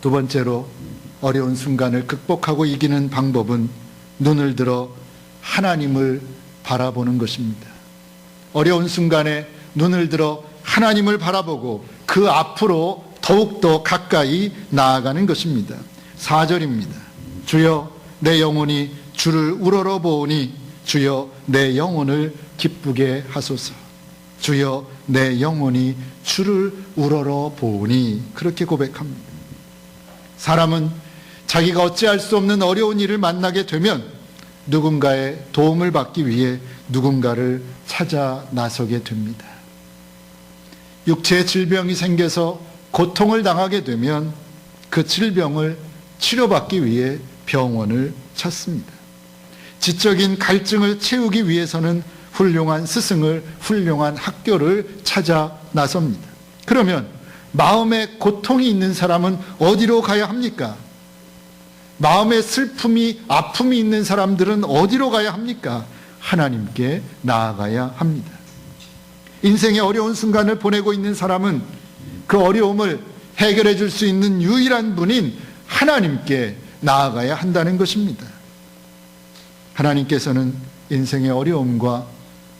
두 번째로 어려운 순간을 극복하고 이기는 방법은 눈을 들어 하나님을 바라보는 것입니다. 어려운 순간에 눈을 들어 하나님을 바라보고 그 앞으로 더욱더 가까이 나아가는 것입니다. 4절입니다. 주여 내 영혼이 주를 우러러 보오니 주여 내 영혼을 기쁘게 하소서. 주여 내 영혼이 주를 우러러 보오니 그렇게 고백합니다. 사람은 자기가 어찌할 수 없는 어려운 일을 만나게 되면 누군가의 도움을 받기 위해 누군가를 찾아 나서게 됩니다. 육체의 질병이 생겨서 고통을 당하게 되면 그 질병을 치료받기 위해 병원을 찾습니다. 지적인 갈증을 채우기 위해서는 훌륭한 스승을, 훌륭한 학교를 찾아 나섭니다. 그러면 마음에 고통이 있는 사람은 어디로 가야 합니까? 마음에 슬픔이, 아픔이 있는 사람들은 어디로 가야 합니까? 하나님께 나아가야 합니다. 인생의 어려운 순간을 보내고 있는 사람은 그 어려움을 해결해 줄 수 있는 유일한 분인 하나님께 나아가야 한다는 것입니다. 하나님께서는 인생의 어려움과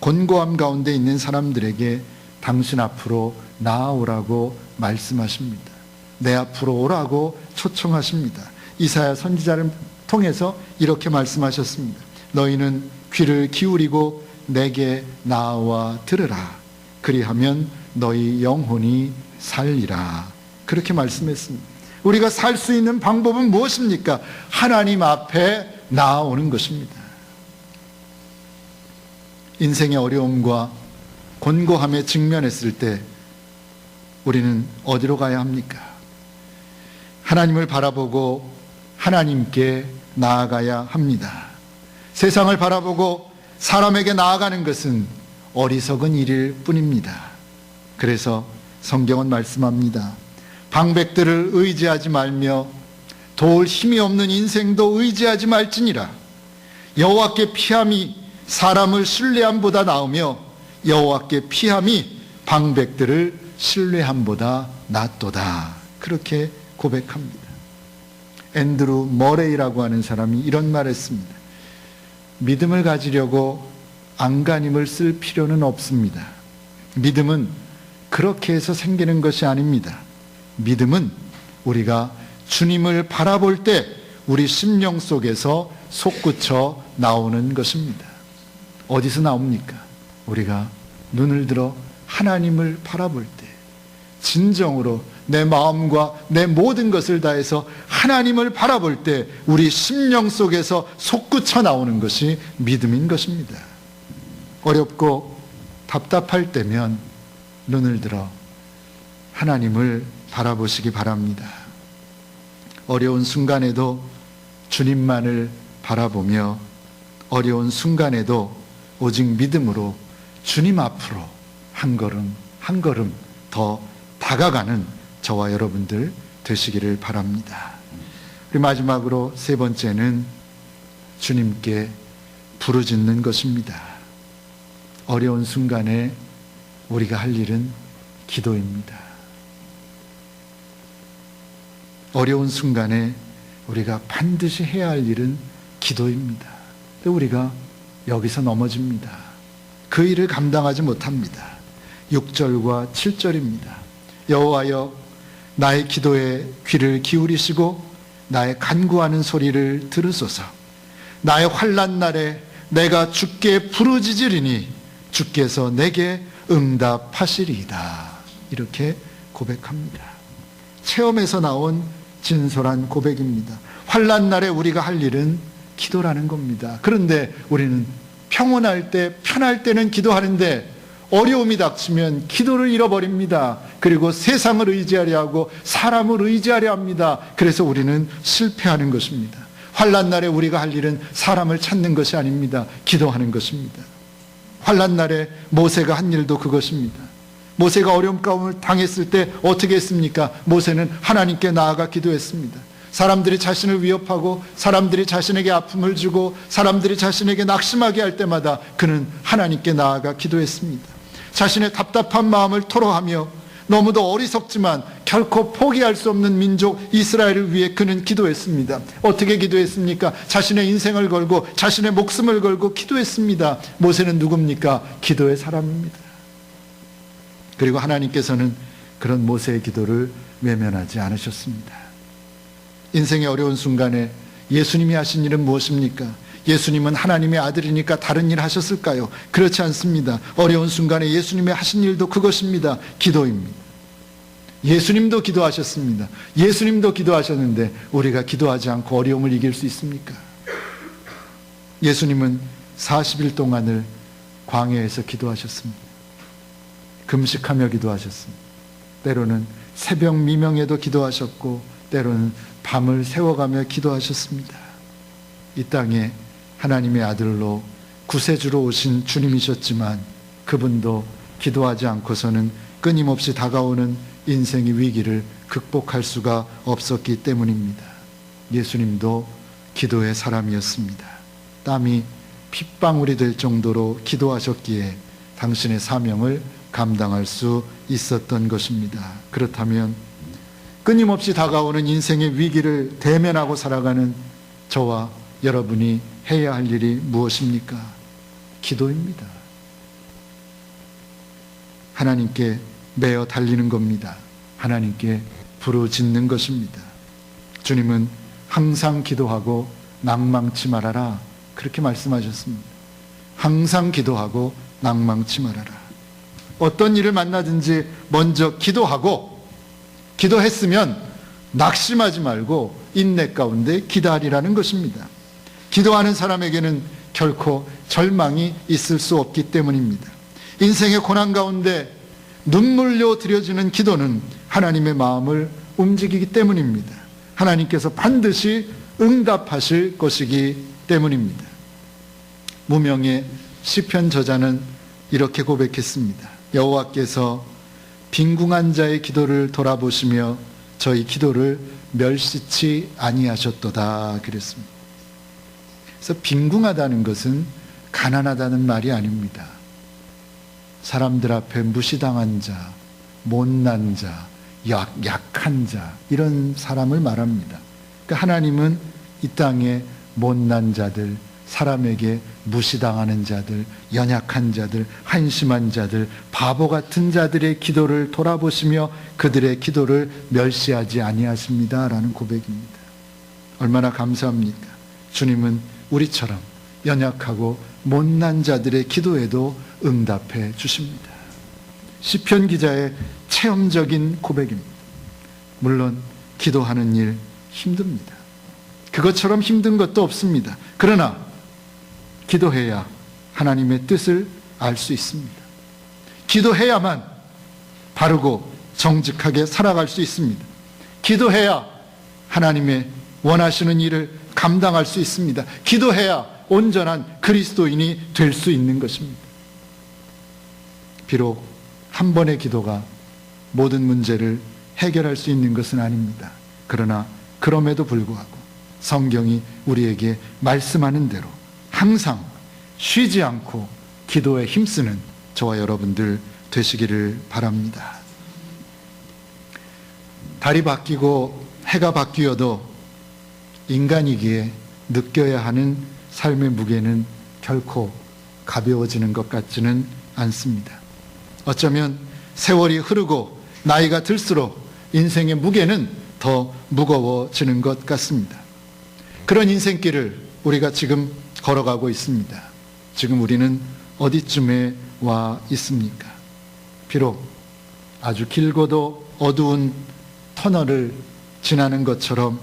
곤고함 가운데 있는 사람들에게 당신 앞으로 나아오라고 말씀하십니다. 내 앞으로 오라고 초청하십니다. 이사야 선지자를 통해서 이렇게 말씀하셨습니다. 너희는 귀를 기울이고 내게 나와 들으라. 그리하면 너희 영혼이 살리라. 그렇게 말씀했습니다. 우리가 살 수 있는 방법은 무엇입니까? 하나님 앞에 나아오는 것입니다. 인생의 어려움과 곤고함에 직면했을 때 우리는 어디로 가야 합니까? 하나님을 바라보고 하나님께 나아가야 합니다. 세상을 바라보고 사람에게 나아가는 것은 어리석은 일일 뿐입니다. 그래서 성경은 말씀합니다. 방백들을 의지하지 말며 도울 힘이 없는 인생도 의지하지 말지니라. 여호와께 피함이 사람을 신뢰함보다 나으며 여호와께 피함이 방백들을 신뢰함보다 낫도다. 그렇게 고백합니다. 앤드루 머레이라고 하는 사람이 이런 말 했습니다. 믿음을 가지려고 안간힘을 쓸 필요는 없습니다. 믿음은 그렇게 해서 생기는 것이 아닙니다. 믿음은 우리가 주님을 바라볼 때 우리 심령 속에서 솟구쳐 나오는 것입니다. 어디서 나옵니까? 우리가 눈을 들어 하나님을 바라볼 때 진정으로 내 마음과 내 모든 것을 다해서 하나님을 바라볼 때 우리 심령 속에서 솟구쳐 나오는 것이 믿음인 것입니다. 어렵고 답답할 때면 눈을 들어 하나님을 바라보시기 바랍니다. 어려운 순간에도 주님만을 바라보며 어려운 순간에도 오직 믿음으로 주님 앞으로 한 걸음 한 걸음 더 다가가는 저와 여러분들 되시기를 바랍니다. 그리고 마지막으로 세 번째는 주님께 부르짖는 것입니다. 어려운 순간에 우리가 할 일은 기도입니다. 어려운 순간에 우리가 반드시 해야 할 일은 기도입니다. 우리가 여기서 넘어집니다. 그 일을 감당하지 못합니다. 6절과 7절입니다. 여호와여 나의 기도에 귀를 기울이시고 나의 간구하는 소리를 들으소서. 나의 환난 날에 내가 주께 부르짖으리니 주께서 내게 응답하시리이다. 이렇게 고백합니다. 체험에서 나온 진솔한 고백입니다. 환란 날에 우리가 할 일은 기도라는 겁니다. 그런데 우리는 평온할 때, 편할 때는 기도하는데 어려움이 닥치면 기도를 잃어버립니다. 그리고 세상을 의지하려 하고 사람을 의지하려 합니다. 그래서 우리는 실패하는 것입니다. 환란 날에 우리가 할 일은 사람을 찾는 것이 아닙니다. 기도하는 것입니다. 환란 날에 모세가 한 일도 그것입니다. 모세가 어려움 가운을 당했을 때 어떻게 했습니까? 모세는 하나님께 나아가 기도했습니다. 사람들이 자신을 위협하고 사람들이 자신에게 아픔을 주고 사람들이 자신에게 낙심하게 할 때마다 그는 하나님께 나아가 기도했습니다. 자신의 답답한 마음을 토로하며 너무도 어리석지만 결코 포기할 수 없는 민족 이스라엘을 위해 그는 기도했습니다. 어떻게 기도했습니까? 자신의 인생을 걸고 자신의 목숨을 걸고 기도했습니다. 모세는 누굽니까? 기도의 사람입니다. 그리고 하나님께서는 그런 모세의 기도를 외면하지 않으셨습니다. 인생의 어려운 순간에 예수님이 하신 일은 무엇입니까? 예수님은 하나님의 아들이니까 다른 일 하셨을까요? 그렇지 않습니다. 어려운 순간에 예수님이 하신 일도 그것입니다. 기도입니다. 예수님도 기도하셨습니다. 예수님도 기도하셨는데 우리가 기도하지 않고 어려움을 이길 수 있습니까? 예수님은 40일 동안을 광야에서 기도하셨습니다. 금식하며 기도하셨습니다. 때로는 새벽 미명에도 기도하셨고 때로는 밤을 새워가며 기도하셨습니다. 이 땅에 하나님의 아들로 구세주로 오신 주님이셨지만 그분도 기도하지 않고서는 끊임없이 다가오는 인생의 위기를 극복할 수가 없었기 때문입니다. 예수님도 기도의 사람이었습니다. 땀이 핏방울이 될 정도로 기도하셨기에 당신의 사명을 감당할 수 있었던 것입니다. 그렇다면 끊임없이 다가오는 인생의 위기를 대면하고 살아가는 저와 여러분이 해야 할 일이 무엇입니까? 기도입니다. 하나님께 매어 달리는 겁니다. 하나님께 부르짖는 것입니다. 주님은 항상 기도하고 낭망치 말아라. 그렇게 말씀하셨습니다. 항상 기도하고 낭망치 말아라. 어떤 일을 만나든지 먼저 기도하고 기도했으면 낙심하지 말고 인내 가운데 기다리라는 것입니다. 기도하는 사람에게는 결코 절망이 있을 수 없기 때문입니다. 인생의 고난 가운데 눈물로 드려지는 기도는 하나님의 마음을 움직이기 때문입니다. 하나님께서 반드시 응답하실 것이기 때문입니다. 무명의 시편 저자는 이렇게 고백했습니다. 여호와께서 빈궁한 자의 기도를 돌아보시며 저희 기도를 멸시치 아니하셨도다 그랬습니다. 그래서 빈궁하다는 것은 가난하다는 말이 아닙니다. 사람들 앞에 무시당한 자, 못난 자, 약, 약한 자 이런 사람을 말합니다. 그러니까 하나님은 이 땅에 못난 자들, 사람에게 무시당하는 자들, 연약한 자들, 한심한 자들, 바보 같은 자들의 기도를 돌아보시며 그들의 기도를 멸시하지 아니하십니다라는 고백입니다. 얼마나 감사합니까? 주님은 우리처럼 연약하고 못난 자들의 기도에도 응답해 주십니다. 시편 기자의 체험적인 고백입니다. 물론 기도하는 일 힘듭니다. 그것처럼 힘든 것도 없습니다. 그러나 기도해야 하나님의 뜻을 알 수 있습니다. 기도해야만 바르고 정직하게 살아갈 수 있습니다. 기도해야 하나님의 원하시는 일을 감당할 수 있습니다. 기도해야 온전한 그리스도인이 될 수 있는 것입니다. 비록 한 번의 기도가 모든 문제를 해결할 수 있는 것은 아닙니다. 그러나 그럼에도 불구하고 성경이 우리에게 말씀하는 대로 항상 쉬지 않고 기도에 힘쓰는 저와 여러분들 되시기를 바랍니다. 달이 바뀌고 해가 바뀌어도 인간이기에 느껴야 하는 삶의 무게는 결코 가벼워지는 것 같지는 않습니다. 어쩌면 세월이 흐르고 나이가 들수록 인생의 무게는 더 무거워지는 것 같습니다. 그런 인생길을 우리가 지금 걸어가고 있습니다. 지금 우리는 어디쯤에 와 있습니까? 비록 아주 길고도 어두운 터널을 지나는 것처럼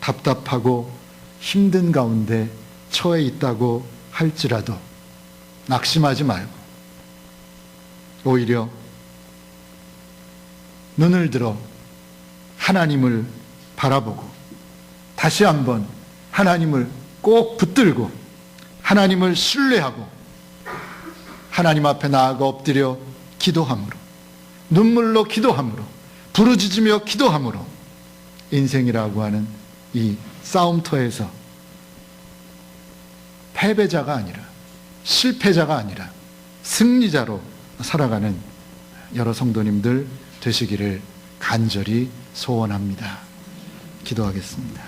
답답하고 힘든 가운데 처해 있다고 할지라도 낙심하지 말고 오히려 눈을 들어 하나님을 바라보고 다시 한번 하나님을 꼭 붙들고 하나님을 신뢰하고 하나님 앞에 나아가 엎드려 기도함으로 눈물로 기도함으로 부르짖으며 기도함으로 인생이라고 하는 이 싸움터에서 패배자가 아니라 실패자가 아니라 승리자로 살아가는 여러 성도님들 되시기를 간절히 소원합니다. 기도하겠습니다.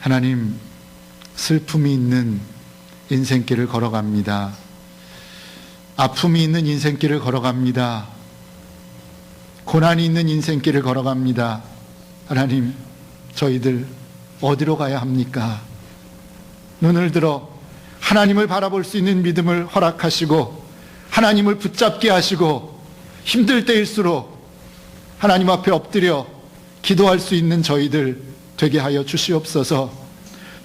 하나님, 슬픔이 있는 인생길을 걸어갑니다. 아픔이 있는 인생길을 걸어갑니다. 고난이 있는 인생길을 걸어갑니다. 하나님, 저희들 어디로 가야 합니까? 눈을 들어 하나님을 바라볼 수 있는 믿음을 허락하시고 하나님을 붙잡게 하시고 힘들 때일수록 하나님 앞에 엎드려 기도할 수 있는 저희들 되게 하여 주시옵소서.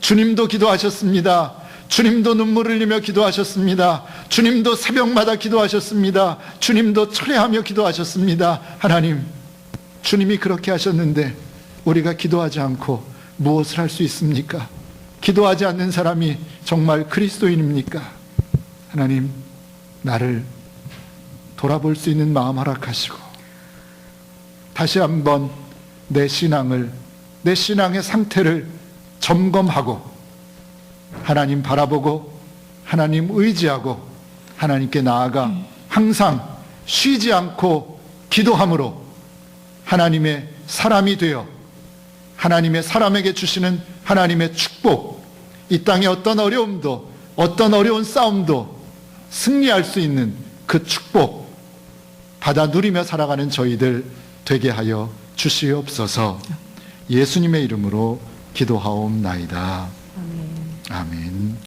주님도 기도하셨습니다. 주님도 눈물 흘리며 기도하셨습니다. 주님도 새벽마다 기도하셨습니다. 주님도 철회하며 기도하셨습니다. 하나님, 주님이 그렇게 하셨는데 우리가 기도하지 않고 무엇을 할 수 있습니까? 기도하지 않는 사람이 정말 그리스도인입니까? 하나님, 나를 돌아볼 수 있는 마음 허락하시고 다시 한번 내 신앙을 내 신앙의 상태를 점검하고 하나님 바라보고 하나님 의지하고 하나님께 나아가 항상 쉬지 않고 기도함으로 하나님의 사람이 되어 하나님의 사람에게 주시는 하나님의 축복, 이 땅의 어떤 어려움도, 어떤 어려운 싸움도 승리할 수 있는 그 축복, 받아 누리며 살아가는 저희들 되게 하여 주시옵소서 예수님의 이름으로 기도하옵나이다. 아멘.